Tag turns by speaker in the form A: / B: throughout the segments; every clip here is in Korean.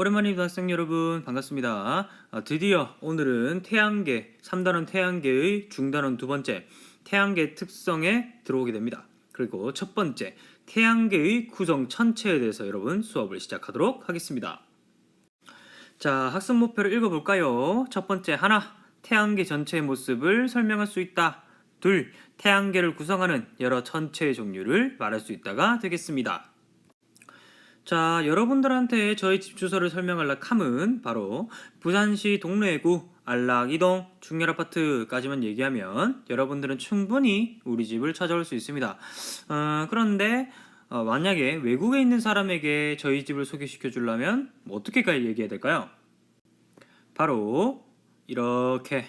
A: 오랜만입니다 학생 여러분 반갑습니다. 아, 드디어 오늘은 태양계 3단원 태양계의 중단원 두 번째 태양계 특성에 들어오게 됩니다. 그리고 첫 번째 태양계의 구성 천체에 대해서 여러분 수업을 시작하도록 하겠습니다. 자 학습 목표를 읽어볼까요? 첫 번째 하나 태양계 전체의 모습을 설명할 수 있다. 둘 태양계를 구성하는 여러 천체의 종류를 말할 수 있다가 되겠습니다. 자, 여러분들한테 저희 집 주소를 설명할 함은 바로 부산시 동래구 안락이동 중렬아파트까지만 얘기하면 여러분들은 충분히 우리 집을 찾아올 수 있습니다. 어, 그런데 어, 만약에 외국에 있는 사람에게 저희 집을 소개시켜 주려면 뭐 어떻게까지 얘기해야 될까요? 바로 이렇게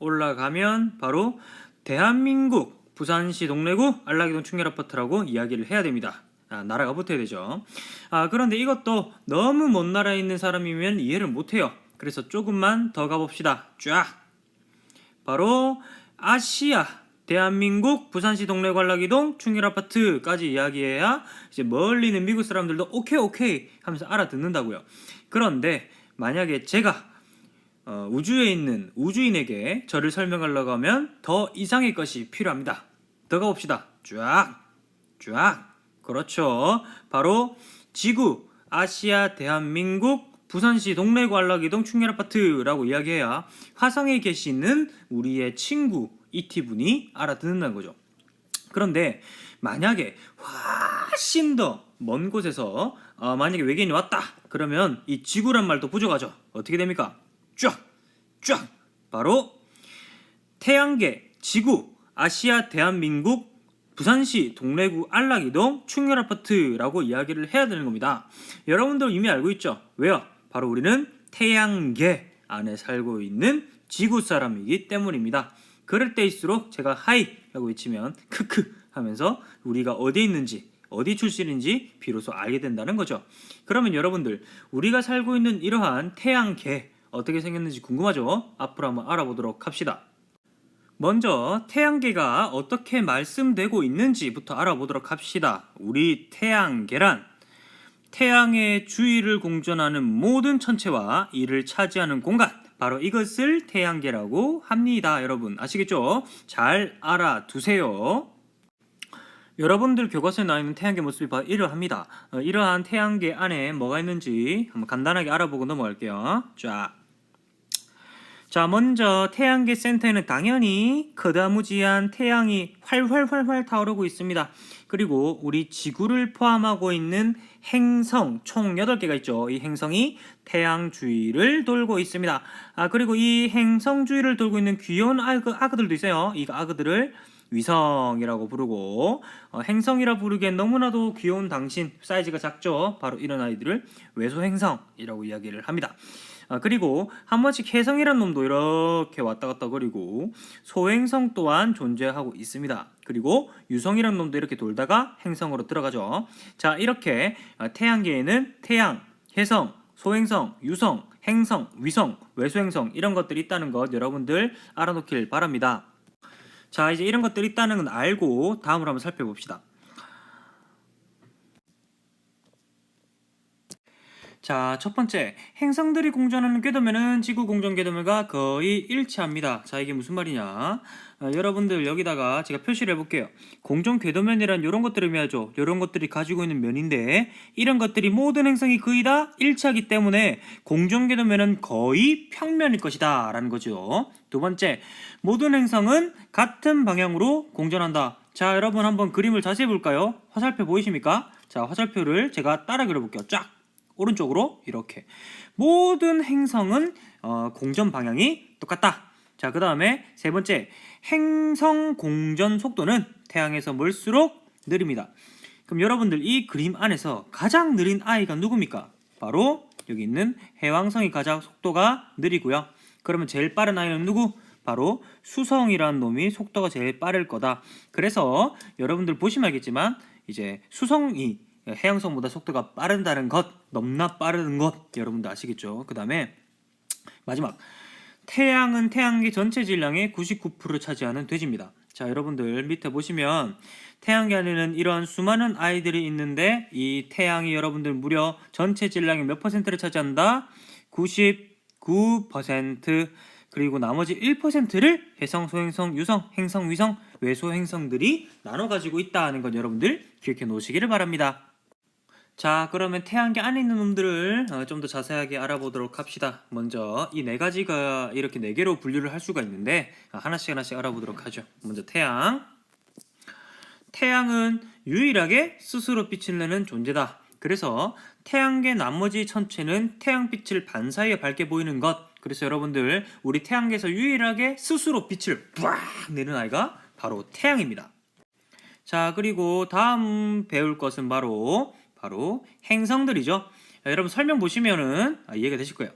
A: 올라가면 바로 대한민국 부산시 동래구 안락이동 충렬아파트라고 이야기를 해야 됩니다. 아, 나라가 붙어야 되죠. 아, 그런데 이것도 너무 먼 나라에 있는 사람이면 이해를 못해요. 그래서 조금만 더 가봅시다. 쫙. 바로 아시아 대한민국 부산시 동래 관락이동 충일아파트까지 이야기해야 이제 멀리 있는 미국 사람들도 오케이 오케이 하면서 알아듣는다고요. 그런데 만약에 제가 어, 우주에 있는 우주인에게 저를 설명하려고 하면 더 이상의 것이 필요합니다. 더 가봅시다. 쫙, 쫙. 그렇죠. 바로 지구, 아시아, 대한민국, 부산시 동래구 안락이동 충렬아파트라고 이야기해야 화성에 계시는 우리의 친구 이티분이 알아듣는다는 거죠. 그런데 만약에 훨씬 더 먼 곳에서 어, 만약에 외계인이 왔다 그러면 이 지구란 말도 부족하죠. 어떻게 됩니까? 쫙, 쫙. 바로 태양계, 지구, 아시아, 대한민국, 부산시 동래구 안락이동 충렬아파트라고 이야기를 해야 되는 겁니다. 여러분들 이미 알고 있죠? 왜요? 바로 우리는 태양계 안에 살고 있는 지구 사람이기 때문입니다. 그럴 때일수록 제가 하이라고 외치면 크크 하면서 우리가 어디에 있는지 어디 출신인지 비로소 알게 된다는 거죠. 그러면 여러분들 우리가 살고 있는 이러한 태양계 어떻게 생겼는지 궁금하죠? 앞으로 한번 알아보도록 합시다. 먼저 태양계가 어떻게 말씀되고 있는지부터 알아보도록 합시다. 우리 태양계란 태양의 주위를 공전하는 모든 천체와 이를 차지하는 공간 바로 이것을 태양계라고 합니다. 여러분 아시겠죠? 잘 알아두세요. 여러분들 교과서에 나와 있는 태양계 모습이 바로 이러합니다. 어, 이러한 태양계 안에 뭐가 있는지 한번 간단하게 알아보고 넘어갈게요. 자, 자, 먼저 태양계 센터에는 당연히 거다무지한 태양이 활활활활 타오르고 있습니다. 그리고 우리 지구를 포함하고 있는 행성 총 8개가 있죠. 이 행성이 태양 주위를 돌고 있습니다. 아, 그리고 이 행성 주위를 돌고 있는 귀여운 아그, 아그들도 있어요. 이 아그들을 위성이라고 부르고 어, 행성이라 부르기엔 너무나도 귀여운 당신 사이즈가 작죠. 바로 이런 아이들을 외소 행성이라고 이야기를 합니다. 아, 그리고 한 번씩 혜성이란 놈도 이렇게 왔다 갔다 거리고 소행성 또한 존재하고 있습니다. 그리고 유성이란 놈도 이렇게 돌다가 행성으로 들어가죠. 자 이렇게 아, 태양계에는 태양, 혜성, 소행성, 유성, 행성, 위성, 외소행성 이런 것들이 있다는 것 여러분들 알아놓길 바랍니다. 자 이제 이런 것들이 있다는 건 알고 다음으로 한번 살펴봅시다. 자, 첫 번째, 행성들이 공전하는 궤도면은 지구 공전 궤도면과 거의 일치합니다. 자, 이게 무슨 말이냐? 어, 여러분들 여기다가 제가 표시를 해볼게요. 공전 궤도면이란 이런 것들을 의미하죠. 이런 것들이 가지고 있는 면인데 이런 것들이 모든 행성이 거의 다 일치하기 때문에 공전 궤도면은 거의 평면일 것이다 라는 거죠. 두 번째, 모든 행성은 같은 방향으로 공전한다. 자, 여러분 한번 그림을 자세히 볼까요? 화살표 보이십니까? 자, 화살표를 제가 따라 그려볼게요. 쫙! 오른쪽으로 이렇게 모든 행성은 어, 공전 방향이 똑같다. 자, 그 다음에 세 번째 행성 공전 속도는 태양에서 멀수록 느립니다. 그럼 여러분들 이 그림 안에서 가장 느린 아이가 누굽니까? 바로 여기 있는 해왕성이 가장 속도가 느리고요. 그러면 제일 빠른 아이는 누구? 바로 수성이라는 놈이 속도가 제일 빠를 거다. 그래서 여러분들 보시면 알겠지만 이제 수성이 해양성보다 속도가 빠른다는 것, 넘나 빠른 것 여러분들 아시겠죠? 그 다음에 마지막 태양은 태양계 전체 질량의 99%를 차지하는 돼지입니다. 자, 여러분들 밑에 보시면 태양계 안에는 이런 수많은 아이들이 있는데 이 태양이 여러분들 무려 전체 질량의 몇 퍼센트를 차지한다? 99% 그리고 나머지 1%를 해성, 소행성, 유성, 행성, 위성, 외소 행성들이 나눠 가지고 있다는 건 여러분들 기억해 놓으시기를 바랍니다. 자, 그러면 태양계 안에 있는 놈들을 어, 좀더 자세하게 알아보도록 합시다. 먼저 이 네 가지가 이렇게 네 개로 분류를 할 수가 있는데 아, 하나씩 하나씩 알아보도록 하죠. 먼저 태양. 태양은 유일하게 스스로 빛을 내는 존재다. 그래서 태양계 나머지 천체는 태양빛을 반사이에 밝게 보이는 것. 그래서 여러분들 우리 태양계에서 유일하게 스스로 빛을 빡 내는 아이가 바로 태양입니다. 자 그리고 다음 배울 것은 바로 바로 행성들이죠. 자, 여러분 설명 보시면은 아, 이해가 되실 거예요.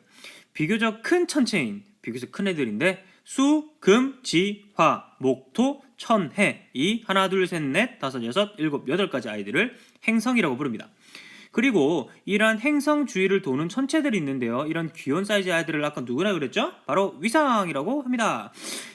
A: 비교적 큰 천체인 비교적 큰 애들인데 수, 금, 지, 화, 목, 토, 천, 해 이 하나 둘 셋 넷 다섯 여섯 일곱 여덟 가지 아이들을 행성이라고 부릅니다. 그리고 이러한 행성 주위를 도는 천체들이 있는데요. 이런 귀여운 사이즈 아이들을 아까 누구라 그랬죠? 바로 위성이라고 합니다.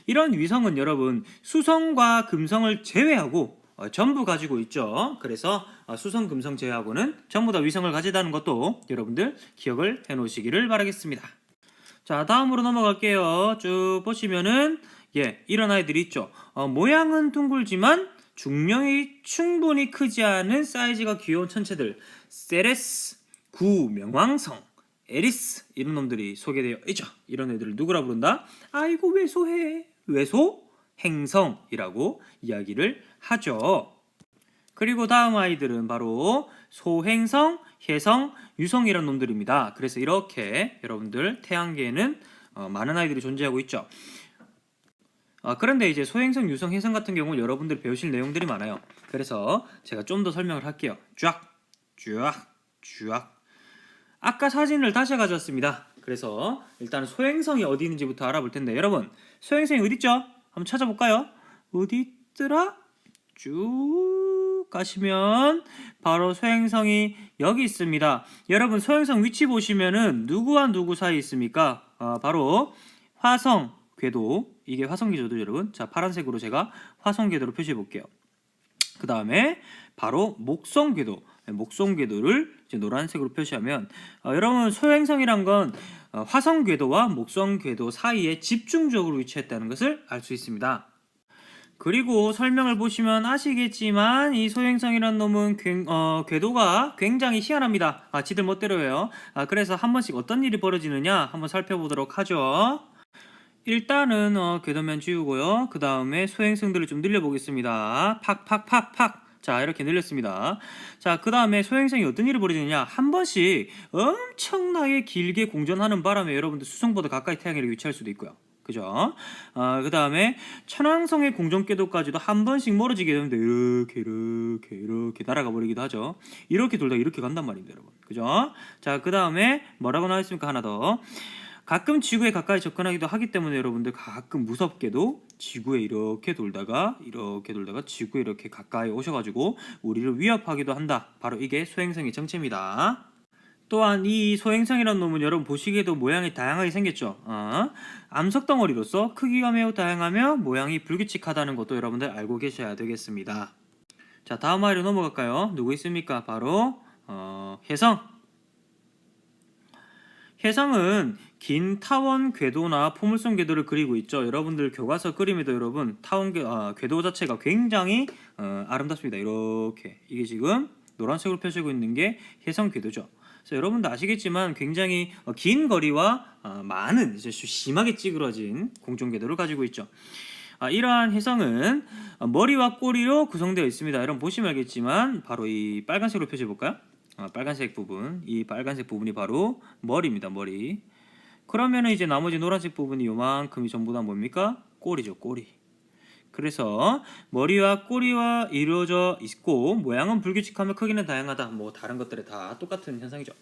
A: 이런 위성은 여러분 수성과 금성을 제외하고 어, 전부 가지고 있죠. 그래서 어, 수성, 금성 제외하고는 전부 다 위성을 가지다는 것도 여러분들 기억을 해 놓으시기를 바라겠습니다. 자, 다음으로 넘어갈게요. 쭉 보시면은 예, 이런 아이들이 있죠. 어, 모양은 둥글지만 중량이 충분히 크지 않은 사이즈가 귀여운 천체들. 세레스, 구, 명왕성, 에리스 이런 놈들이 소개되어 있죠. 이런 애들을 누구라 부른다? 아이고 왜소해. 왜소? 행성이라고 이야기를 하죠. 그리고 다음 아이들은 바로 소행성, 혜성, 유성이라는 놈들입니다. 그래서 이렇게 여러분들 태양계에는 어, 많은 아이들이 존재하고 있죠. 아, 그런데 이제 소행성, 유성, 혜성 같은 경우는 여러분들이 배우실 내용들이 많아요. 그래서 제가 좀 더 설명을 할게요. 쫙, 쫙, 쫙. 아까 사진을 다시 가져왔습니다. 그래서 일단 소행성이 어디 있는지부터 알아볼 텐데 여러분 소행성이 어디 있죠? 한번 찾아볼까요? 어디 있더라? 쭉 가시면 바로 소행성이 여기 있습니다. 여러분 소행성 위치 보시면은 누구와 누구 사이 있습니까? 아, 바로 화성 궤도 이게 화성 궤도죠 여러분. 자 파란색으로 제가 화성 궤도로 표시해 볼게요. 그 다음에 바로 목성 궤도 목성 궤도를 노란색으로 표시하면 어, 여러분 소행성이란 건 어, 화성 궤도와 목성 궤도 사이에 집중적으로 위치했다는 것을 알 수 있습니다. 그리고 설명을 보시면 아시겠지만 이 소행성이란 놈은 굉- 어, 궤도가 굉장히 희한합니다. 아, 지들 멋대로예요. 아, 그래서 한 번씩 어떤 일이 벌어지느냐 한번 살펴보도록 하죠. 일단은 어, 궤도면 지우고요. 그 다음에 소행성들을 좀 늘려보겠습니다. 팍팍팍팍. 자 이렇게 늘렸습니다. 자그 다음에 소행성이 어떤 일이 벌어지느냐 한 번씩 엄청나게 길게 공전하는 바람에 여러분들 수성보다 가까이 태양에 위치할 수도 있고요. 그죠? 아, 그 다음에 천왕성의 공전궤도까지도 한 번씩 멀어지게 되는데 이렇게 이렇게 이렇게 날아가 버리기도 하죠. 이렇게 돌다 이렇게 간단 말입니다, 여러분. 그죠? 자, 그 다음에 뭐라고 나와 있습니까? 하나 더. 가끔 지구에 가까이 접근하기도 하기 때문에 여러분들 가끔 무섭게도 지구에 이렇게 돌다가 이렇게 돌다가 지구에 이렇게 가까이 오셔가지고 우리를 위협하기도 한다. 바로 이게 소행성의 정체입니다. 또한 이 소행성이라는 놈은 여러분 보시기에도 모양이 다양하게 생겼죠. 어? 암석 덩어리로서 크기가 매우 다양하며 모양이 불규칙하다는 것도 여러분들 알고 계셔야 되겠습니다. 자 다음 아이로 넘어갈까요? 누구 있습니까? 바로 어, 혜성. 혜성은 긴 타원 궤도나 포물선 궤도를 그리고 있죠. 여러분들 교과서 그림에도 여러분 타원 궤, 아, 궤도 자체가 굉장히 어, 아름답습니다. 이렇게 이게 지금 노란색으로 펴지고 있는 게 혜성 궤도죠. 여러분도 아시겠지만 굉장히 어, 긴 거리와 어, 많은 이제 좀 심하게 찌그러진 공중 궤도를 가지고 있죠. 아, 이러한 혜성은 어, 머리와 꼬리로 구성되어 있습니다. 여러분 보시면 알겠지만 바로 이 빨간색으로 표시해 볼까요? 아, 빨간색 부분, 이 빨간색 부분이 바로 머리입니다. 머리. 그러면은 이제 나머지 노란색 부분이 요만큼이 전부 다 뭡니까? 꼬리죠, 꼬리. 그래서 머리와 꼬리와 이루어져 있고 모양은 불규칙하며 크기는 다양하다. 뭐 다른 것들에 다 똑같은 현상이죠.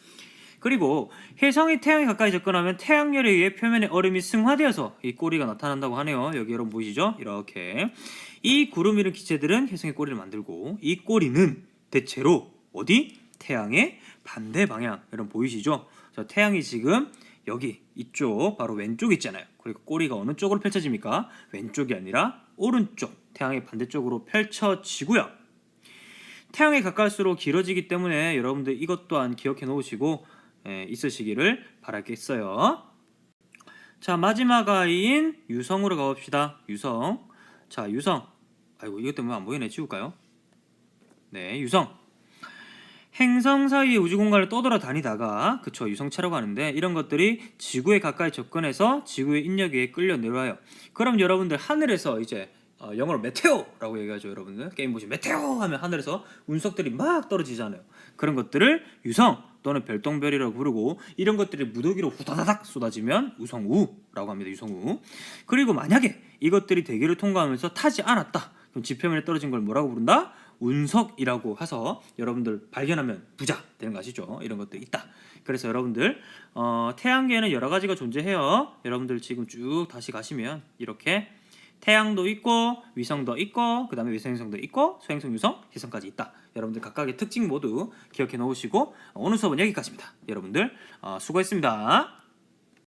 A: 그리고 혜성이 태양에 가까이 접근하면 태양열에 의해 표면의 얼음이 승화되어서 이 꼬리가 나타난다고 하네요. 여기 여러분 보이시죠? 이렇게 이 구름 이른 기체들은 혜성의 꼬리를 만들고 이 꼬리는 대체로 어디? 태양의 반대 방향. 여러분 보이시죠? 자, 태양이 지금 여기 이쪽 바로 왼쪽 있잖아요. 그리고 꼬리가 어느 쪽으로 펼쳐집니까? 왼쪽이 아니라 오른쪽 태양의 반대쪽으로 펼쳐지고요. 태양에 가까울수록 길어지기 때문에 여러분들 이것 또한 기억해 놓으시고 예, 있으시기를 바라겠어요. 자 마지막 아이인 유성으로 가봅시다. 유성. 자 유성. 아이고 이것 때문에 안 보이네. 지울까요? 네 유성. 행성 사이의 우주 공간을 떠돌아 다니다가 그쵸 유성차라고 하는데 이런 것들이 지구에 가까이 접근해서 지구의 인력에 끌려 내려와요. 그럼 여러분들 하늘에서 이제 어, 영어로 메테오라고 얘기하죠 여러분들 게임 보시면 메테오 하면 하늘에서 운석들이 막 떨어지잖아요. 그런 것들을 유성 또는 별똥별이라고 부르고 이런 것들이 무더기로 후다다닥 쏟아지면 우성우라고 합니다. 유성우. 그리고 만약에 이것들이 대기를 통과하면서 타지 않았다. 그럼 지표면에 떨어진 걸 뭐라고 부른다? 운석이라고 해서 여러분들 발견하면 부자 되는 거 아시죠? 이런 것도 있다. 그래서 여러분들 어, 태양계에는 여러 가지가 존재해요. 여러분들 지금 쭉 다시 가시면 이렇게 태양도 있고 위성도 있고 그다음에 위성행성도 있고 소행성, 유성, 희성까지 있다. 여러분들 각각의 특징 모두 기억해 놓으시고 오늘 수업은 여기까지입니다. 여러분들 어, 수고했습니다.